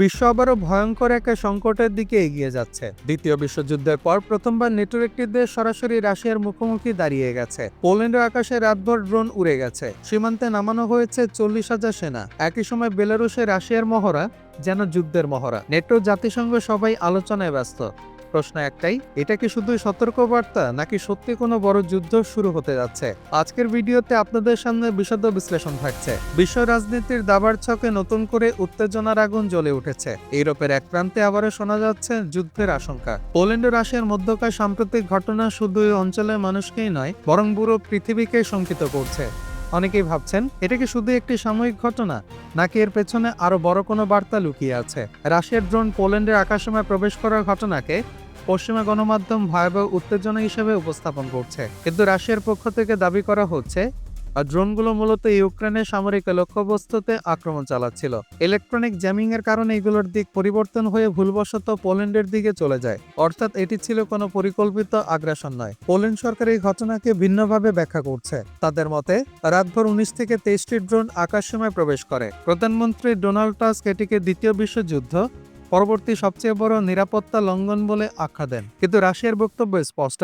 বিশ্ব আবারও ভয়ঙ্কর একটা সংকটের দিকে এগিয়ে যাচ্ছে। দ্বিতীয় বিশ্বযুদ্ধের পর প্রথমবার নেটোর একটি দেশ সরাসরি রাশিয়ার মুখোমুখি দাঁড়িয়ে গেছে। পোল্যান্ডের আকাশে রাতভর ড্রোন উড়ে গেছে। সীমান্তে নামানো হয়েছে চল্লিশ হাজার সেনা। একই সময় বেলারুশে রাশিয়ার মহড়া যেন যুদ্ধের মহড়া। নেটো জাতিসংঘ সবাই আলোচনায় ব্যস্ত। প্রশ্ন একটাই, এটা কি শুধুই সতর্কবার্তা নাকি সত্যি কোনো বড় যুদ্ধ শুরু হতে যাচ্ছে? আজকের ভিডিওতে আপনাদের সামনে বিশদ বিশ্লেষণ থাকছে। বিশ্ব রাজনীতির দাবার ছকে নতুন করে উত্তেজনার আগুন জ্বলে উঠেছে। ইউরোপের এক প্রান্তে আবারও শোনা যাচ্ছে যুদ্ধের আশঙ্কা। পোল্যান্ড ও রাশিয়ার মধ্যকার সাম্প্রতিক ঘটনা শুধু এই অঞ্চলের মানুষকেই নয়, বরং পুরো পৃথিবীকে শঙ্কিত করছে। অনেকেই ভাবছেন, এটা কি শুধু একটি সাময়িক ঘটনা? নাকি এর পেছনে আরও বড় কোনো বার্তা লুকিয়ে আছে? রাশিয়ার ড্রোন পোল্যান্ডের আকাশসীমায় প্রবেশ করার ঘটনাকে পশ্চিমা গণমাধ্যম ভয়াবহ উত্তেজনা হিসেবে উপস্থাপন করছে। কিন্তু রাশিয়ার পক্ষ থেকে দাবি করা হচ্ছে, আর ড্রোনগুলো মূলত ইউক্রেনের সামরিক লক্ষ্যবস্তুতে আক্রমণ চালাচ্ছিল। ইলেকট্রনিক জ্যামিং এর কারণে এগুলোর দিক পরিবর্তন হয়ে ভুলবশত পোল্যান্ডের দিকে চলে যায়। অর্থাৎ এটি ছিল কোনো পরিকল্পিত আগ্রাসন নয়। পোল্যান্ড সরকার এই ঘটনাকে ভিন্নভাবে ব্যাখ্যা করছে। তাদের মতে, রাতভর উনিশ থেকে তেইশটি ড্রোন আকাশসীমায় প্রবেশ করে। প্রধানমন্ত্রী ডোনাল্ড টাস্ক এটিকে দ্বিতীয় বিশ্বযুদ্ধ পরবর্তী সবচেয়ে বড় নিরাপত্তা লঙ্ঘন বলে আখ্যা দেন। কিন্তু রাশিয়ার বক্তব্য স্পষ্ট।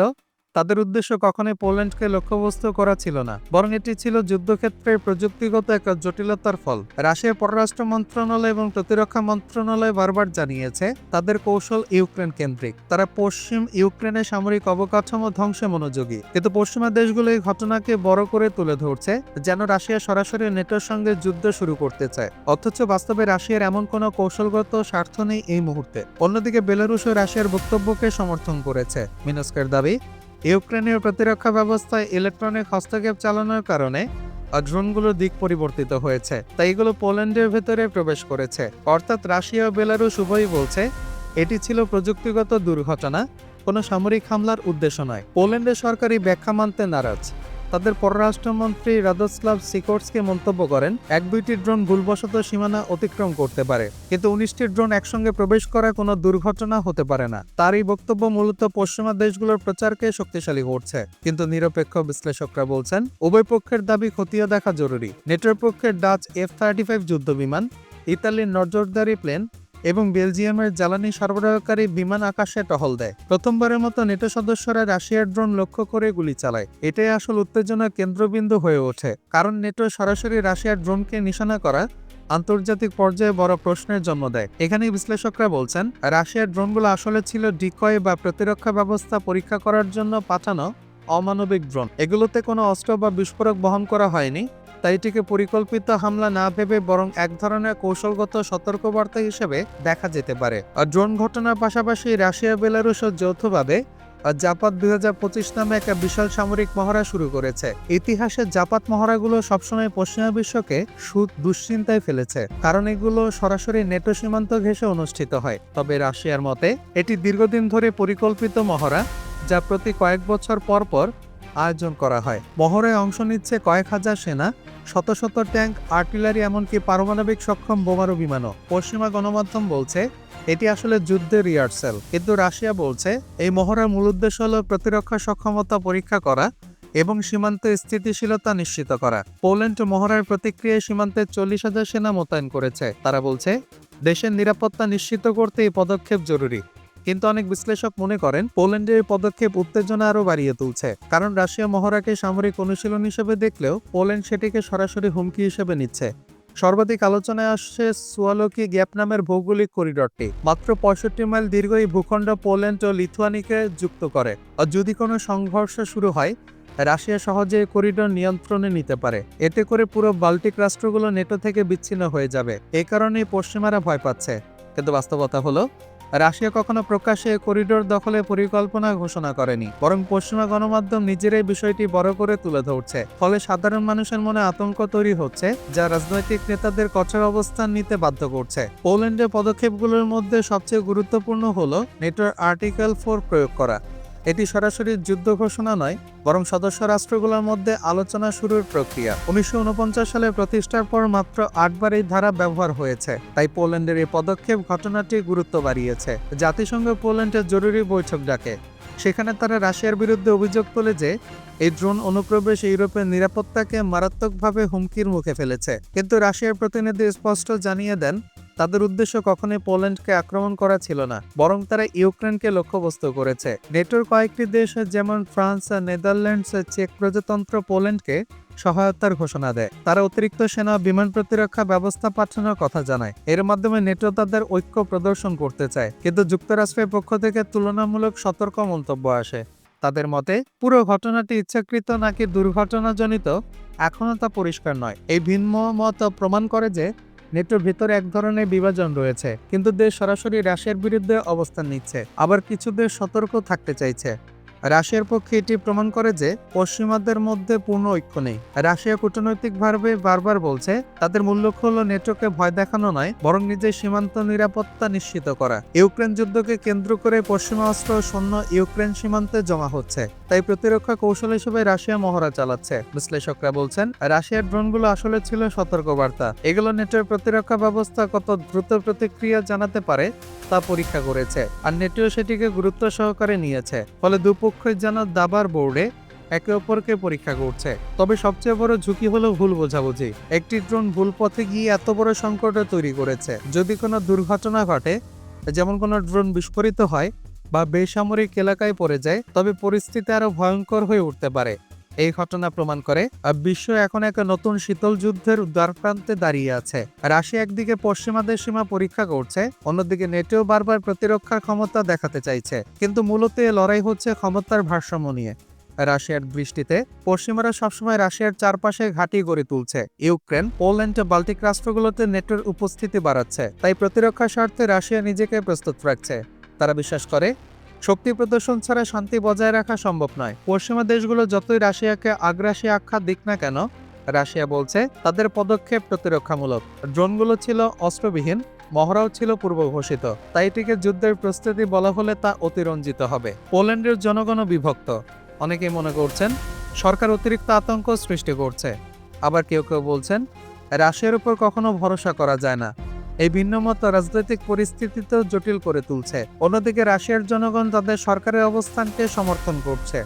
তাদের উদ্দেশ্য কখনোই পোল্যান্ডকে লক্ষ্যবস্তু করা ছিল না, বরং এটি ছিল যুদ্ধক্ষেত্রে প্রযুক্তিগত এক জটিলতার ফল। রাশিয়ার পররাষ্ট্র মন্ত্রণালয় এবং প্রতিরক্ষা মন্ত্রণালয় বারবার জানিয়েছে, তাদের কৌশল ইউক্রেন কেন্দ্রিক। তারা পশ্চিম ইউক্রেনের সামরিক অবকাঠামো ধ্বংসে মনোযোগী। কিন্তু পশ্চিমা দেশগুলো এই ঘটনাকে বড় করে তুলে ধরছে, যেন রাশিয়া সরাসরি নেটোর সঙ্গে যুদ্ধ শুরু করতে চায়। অথচ বাস্তবে রাশিয়ার এমন কোনো কৌশলগত স্বার্থ নেই এই মুহূর্তে। অন্যদিকে বেলারুশও রাশিয়ার বক্তব্যকে সমর্থন করেছে। মিনস্কের দাবি ইউক্রেনীয় প্রতিরক্ষা ব্যবস্থায় ইলেকট্রনিক হস্তক্ষেপ চালানোর কারণে ড্রোনগুলোর দিক পরিবর্তিত হয়েছে, তাই এগুলো পোল্যান্ডের ভেতরে প্রবেশ করেছে। অর্থাৎ রাশিয়া ও বেলারুশ উভয়ই বলছে, এটি ছিল প্রযুক্তিগত দুর্ঘটনা, কোনো সামরিক হামলার উদ্দেশ্য নয়। পোল্যান্ডের সরকারি ব্যাখ্যা মানতে নারাজ। তাদের পররাষ্ট্রমন্ত্রী রাদোস্লাভ সিকোর্সকে মন্তব্য করেন, এক দুইটি ড্রোন ভুলবশত সীমানা অতিক্রম করতে পারে, কিন্তু উনিশটি ড্রোন একসঙ্গে প্রবেশ করা কোনো দুর্ঘটনা হতে পারে না। তার এই বক্তব্য মূলত পশ্চিমা দেশগুলোর প্রচারকে শক্তিশালী করছে। কিন্তু নিরপেক্ষ বিশ্লেষকরা বলছেন, উভয় পক্ষের দাবি খতিয়ে দেখা জরুরি। নেটোর পক্ষের ডাচ এফ থার্টি ফাইভ যুদ্ধ বিমান ইতালির নজরদারি প্লেন এবং বেলজিয়ামের জ্বালানি সরবরাহকারী বিমান আকাশে টহল দেয়। প্রথমবারের মতো নেটো সদস্যরা রাশিয়ার ড্রোন লক্ষ্য করে গুলি চালায়। এটাই আসল উত্তেজনার কেন্দ্রবিন্দু হয়ে ওঠে। কারণ নেটো সরাসরি রাশিয়ার ড্রোনকে নিশানা করা আন্তর্জাতিক পর্যায়ে বড় প্রশ্নের জন্ম দেয়। এখানে বিশ্লেষকরা বলছেন, রাশিয়ার ড্রোনগুলো আসলে ছিল ডিকয় বা প্রতিরক্ষা ব্যবস্থা পরীক্ষা করার জন্য পাঠানো অমানবিক ড্রোন। এগুলোতে কোনো অস্ত্র বা বিস্ফোরক বহন করা হয়নি। তাই এটিকে পরিকল্পিত হামলা না ভেবে বরং এক ধরনের কৌশলগত সতর্কবার্তা হিসেবে দেখা যেতে পারে। আর ড্রোন ঘটনার পাশাপাশি রাশিয়া বেলারুশও যৌথভাবে জাপাত দুই হাজার পঁচিশ নামে একটা বিশাল সামরিক মহড়া শুরু করেছে। ইতিহাসে জাপাত মহড়াগুলো সবসময় পশ্চিমা বিশ্বকে সুদ দুশ্চিন্তায় ফেলেছে, কারণ এগুলো সরাসরি নেটো সীমান্ত ঘেঁষে অনুষ্ঠিত হয়। তবে রাশিয়ার মতে, এটি দীর্ঘদিন ধরে পরিকল্পিত মহড়া, যা প্রতি কয়েক বছর পর পর আয়োজন করা হয়। মহড়ায় অংশ নিচ্ছে কয়েক হাজার সেনা শত শত ট্যাঙ্ক, আর্টিলারি এমনকি পারমাণবিক সক্ষম বোমারু বিমানও। পশ্চিমা গণমাধ্যম বলছে, এটি আসলে যুদ্ধের রিহার্সেল কিন্তু রাশিয়া বলছে, এই মহড়ার মূল উদ্দেশ্য হল প্রতিরক্ষা সক্ষমতা পরীক্ষা করা এবং সীমান্তে স্থিতিশীলতা নিশ্চিত করা। পোল্যান্ড মহড়ার প্রতিক্রিয়ায় সীমান্তে চল্লিশ হাজার সেনা মোতায়েন করেছে। তারা বলছে, দেশের নিরাপত্তা নিশ্চিত করতে এই পদক্ষেপ জরুরি। কিন্তু অনেক বিশ্লেষক মনে করেন, পোল্যান্ডের এই পদক্ষেপ উত্তেজনা আরও বাড়িয়ে তুলছে। কারণ রাশিয়া মহড়াকে সামরিক অনুশীলন হিসেবে দেখলেও পোল্যান্ড সেটিকে সরাসরি হুমকি হিসেবে নিচ্ছে। সর্বাধিক আলোচনায় আসছে সুয়ালোকি গ্যাপ নামের ভৌগোলিক করিডরটি। মাত্র পঁয়ষট্টি মাইল দীর্ঘ এই ভূখণ্ড পোল্যান্ড ও লিথুয়ানিকে যুক্ত করে। আর যদি কোনো সংঘর্ষ শুরু হয়, রাশিয়া সহজে করিডোর নিয়ন্ত্রণে নিতে পারে। এতে করে পুরো বাল্টিক রাষ্ট্রগুলো নেটো থেকে বিচ্ছিন্ন হয়ে যাবে। এ কারণেই পশ্চিমারা ভয় পাচ্ছে। কিন্তু বাস্তবতা হলো রাশিয়া কখনো প্রকাশ্যে করিডোর দখলে পরিকল্পনা ঘোষণা করেনি, বরং পশ্চিমা গণমাধ্যম নিজেরাই বিষয়টি বড় করে তুলে ধরছে। ফলে সাধারণ মানুষের মনে আতঙ্ক তৈরি হচ্ছে, যা রাজনৈতিক নেতাদের কঠোর অবস্থান নিতে বাধ্য করছে। পোল্যান্ডের পদক্ষেপগুলোর মধ্যে সবচেয়ে গুরুত্বপূর্ণ হল নেটোর আর্টিকেল ফোর প্রয়োগ করা। এটি সরাসরি যুদ্ধ ঘোষণা নয়, বরং সদস্য রাষ্ট্রগুলোর মধ্যে আলোচনা শুরুর প্রক্রিয়া। উনিশশো উনপঞ্চাশ সালে প্রতিষ্ঠার পর মাত্র আটবার এই ধারা ব্যবহার হয়েছে, তাই পোল্যান্ডের এই পদক্ষেপ ঘটনাটি গুরুত্ব বাড়িয়েছে। জাতিসংঘ পোল্যান্ডের জরুরি বৈঠক ডাকে। সেখানে তারা রাশিয়ার বিরুদ্ধে অভিযোগ তোলে যে, এই ড্রোন অনুপ্রবেশ ইউরোপের নিরাপত্তাকে মারাত্মকভাবে হুমকির মুখে ফেলেছে। কিন্তু রাশিয়ার প্রতিনিধি স্পষ্ট জানিয়ে দেন তাদের উদ্দেশ্য কখনোই পোল্যান্ডকে আক্রমণ করা ছিল না, বরং তারা ইউক্রেনকে লক্ষ্যবস্তু করেছে। নেটোর কয়েকটি দেশ, যেমন ফ্রান্স, নেদারল্যান্ডস, চেক প্রজাতন্ত্র পোল্যান্ডকে সহায়তার ঘোষণা দেয়। তারা অতিরিক্ত সেনা, বিমান প্রতিরক্ষা ব্যবস্থা পাঠানোর কথা জানায়। এর মাধ্যমে নেটো তাদের ঐক্য প্রদর্শন করতে চায়, কিন্তু যুক্তরাষ্ট্রের পক্ষ থেকে তুলনামূলক সতর্ক মন্তব্য আসে। তাদের মতে, পুরো ঘটনাটি ইচ্ছাকৃত নাকি দুর্ঘটনাজনিত, এখনও তা পরিষ্কার নয়। এই ভিন্ন মত প্রমাণ করে যে নেটোর ভিতরে এক ধরনের বিভাজন রয়েছে, কিন্তু দেশ সরাসরি রাশিয়ার বিরুদ্ধে অবস্থান নিচ্ছে। আবার কিছু দেশ সতর্ক থাকতে চাইছে। রাশিয়ার পক্ষে এটি প্রমাণ করে যে, পশ্চিমাদের মধ্যে পূর্ণ ঐক্য নেই। রাশিয়া কূটনৈতিকভাবে বারবার বলছে, তাদের মূল লক্ষ্য হলো নেটোকে ভয় দেখানো নয়, বরং নিজের সীমান্ত নিরাপত্তা নিশ্চিত করা। ইউক্রেন যুদ্ধকে কেন্দ্র করে পশ্চিমা অস্ত্র সৈন্য ইউক্রেন সীমান্তে জমা হচ্ছে। তাই প্রতিরক্ষা কৌশল হিসেবে রাশিয়া মহড়া চালাচ্ছে। বিশ্লেষকরা বলছেন, রাশিয়ার ড্রোনগুলো আসলে ছিল সতর্কবার্তা। এগুলো নেটোর প্রতিরক্ষা ব্যবস্থা কত দ্রুত প্রতিক্রিয়া জানাতে পারে তা পরীক্ষা করেছে, আর নেটোও সেটিকে গুরুত্ব সহকারে নিয়েছে। ফলে দুপক্ষই যেন দাবার বোর্ডে একে অপরকে পরীক্ষা করছে। তবে সবচেয়ে বড় ঝুঁকি হলো ভুল বোঝাবুঝি। একটি ড্রোন ভুল পথে গিয়ে এত বড় সংকট তৈরি করেছে। যদি কোনো দুর্ঘটনা ঘটে, যেমন কোনো ড্রোন বিস্ফোরিত হয় বা বেসামরিক এলাকায় পড়ে যায়, তবে পরিস্থিতি আরও ভয়ঙ্কর হয়ে উঠতে পারে। এই ঘটনা প্রমাণ করে বিশ্ব এখন এক নতুন শীতল যুদ্ধের দ্বারপ্রান্তে দাঁড়িয়ে আছে। রাশিয়া একদিকে পশ্চিমাদের সীমা পরীক্ষা করছে, অন্যদিকে নেটেও বারবার প্রতিরক্ষার ক্ষমতা দেখাতে চাইছে। কিন্তু মূলত এ লড়াই হচ্ছে ক্ষমতার ভারসাম্য নিয়ে। রাশিয়ার দৃষ্টিতে, পশ্চিমারা সবসময় রাশিয়ার চারপাশে ঘাঁটি গড়ে তুলছে। ইউক্রেন, পোল্যান্ড বাল্টিক রাষ্ট্রগুলোতে নেটোর উপস্থিতি বাড়াচ্ছে। তাই প্রতিরক্ষা স্বার্থে রাশিয়া নিজেকে প্রস্তুত রাখছে। তারা বিশ্বাস করে, শক্তি প্রদর্শন ছাড়া শান্তি বজায় রাখা সম্ভব নয়। পশ্চিমা দেশগুলো যতই রাশিয়াকে আগ্রাসী আখ্যা দিক না কেন, রাশিয়া বলছে তাদের পদক্ষেপ প্রতিরক্ষামূলক। ড্রোনগুলো ছিল অস্ত্রবিহীন, মহড়াও ছিল পূর্ব ঘোষিত তাই এটিকে যুদ্ধের প্রস্তুতি বলা হলে তা অতিরঞ্জিত হবে। পোল্যান্ডের জনগণও বিভক্ত, অনেকেই মনে করছেন সরকার অতিরিক্ত আতঙ্ক সৃষ্টি করছে। আবার কেউ কেউ বলছেন রাশিয়ার উপর কখনো ভরসা করা যায় না। এই ভিন্ন মত রাজনৈতিক পরিস্থিতিতেও জটিল করে তুলছে। অন্যদিকে রাশিয়ার জনগণ তাদের সরকারের অবস্থানকে সমর্থন করছে।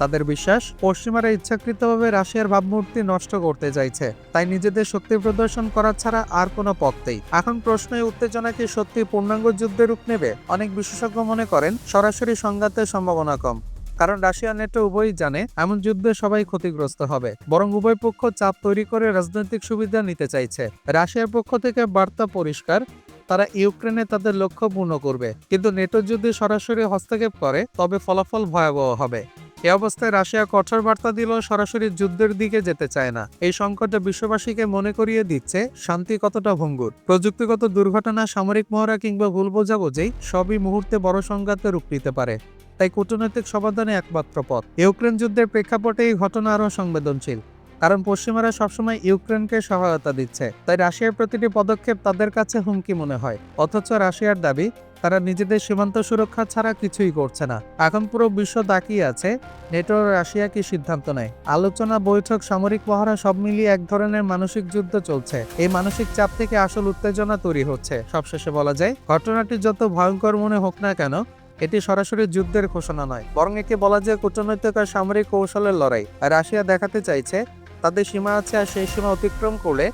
তাদের বিশ্বাস, পশ্চিমারা ইচ্ছাকৃতভাবে রাশিয়ার ভাবমূর্তি নষ্ট করতে চাইছে। তাই নিজেদের শক্তি প্রদর্শন করা ছাড়া আর কোনো পথ নেই। এখন প্রশ্ন উত্তেজনা কি সত্যি পূর্ণাঙ্গ যুদ্ধে রূপ নেবে? অনেক বিশেষজ্ঞ মনে করেন, সরাসরি সংঘাতের সম্ভাবনা কম। কারণ রাশিয়া নেটো উভয়ই জানে এমন যুদ্ধে সবাই ক্ষতিগ্রস্ত হবে। বরং উভয় পক্ষ চাপ তৈরি করে রাজনৈতিক সুবিধা নিতে চাইছে। রাশিয়ার পক্ষ থেকে বার্তা পরিষ্কার, তারা ইউক্রেনে তাদের লক্ষ্য পূর্ণ করবে। কিন্তু নেটো যদি সরাসরি হস্তক্ষেপ করে, তবে ফলাফল ভয়াবহ হবে। এ অবস্থায় রাশিয়া কঠোর বার্তা দিলেও সরাসরি যুদ্ধের দিকে যেতে চায় না। এই সংকটে বিশ্ববাসীকে মনে করিয়ে দিচ্ছে শান্তি কতটা ভঙ্গুর। প্রযুক্তিগত দুর্ঘটনা, সামরিক মহড়া কিংবা ভুল বোঝাবুঝি সবই মুহূর্তে বড় সংঘাতে রূপ নিতে পারে। তাই কূটনৈতিক সমাধানে একমাত্র পথ। ইউক্রেন যুদ্ধের প্রেক্ষাপটে এই ঘটনা আরও সংবেদনশীল, কারণ পশ্চিমারা সবসময় ইউক্রেনকে সহায়তা দিচ্ছে। তাই রাশিয়ার প্রতিটি পদক্ষেপ তাদের কাছে হুমকি মনে হয়। অথচ রাশিয়ার দাবি, তারা নিজেদের সীমান্ত সুরক্ষা ছাড়া কিছুই করছে না। এখন পুরো বিশ্ব তাকিয়ে আছে, নেটো রাশিয়া কি সিদ্ধান্ত নেয়? আলোচনা, বৈঠক, সামরিক মহড়া সব মিলিয়ে এক ধরনের মানসিক যুদ্ধ চলছে। এই মানসিক চাপ থেকে আসল উত্তেজনা তৈরি হচ্ছে। সবশেষে বলা যায়, ঘটনাটি যত ভয়ঙ্কর মনে হোক না কেন এটি সরাসরি যুদ্ধের ঘোষণা নয়, বরং একে বলা যায় কূটনৈতিক আর সামরিক কৌশলের লড়াই। রাশিয়া দেখাতে চাইছে, তাদের সীমা আছে আর সেই সীমা অতিক্রম করলে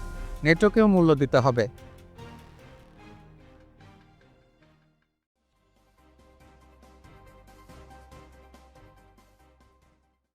নেটোকেও মূল্য দিতে হবে।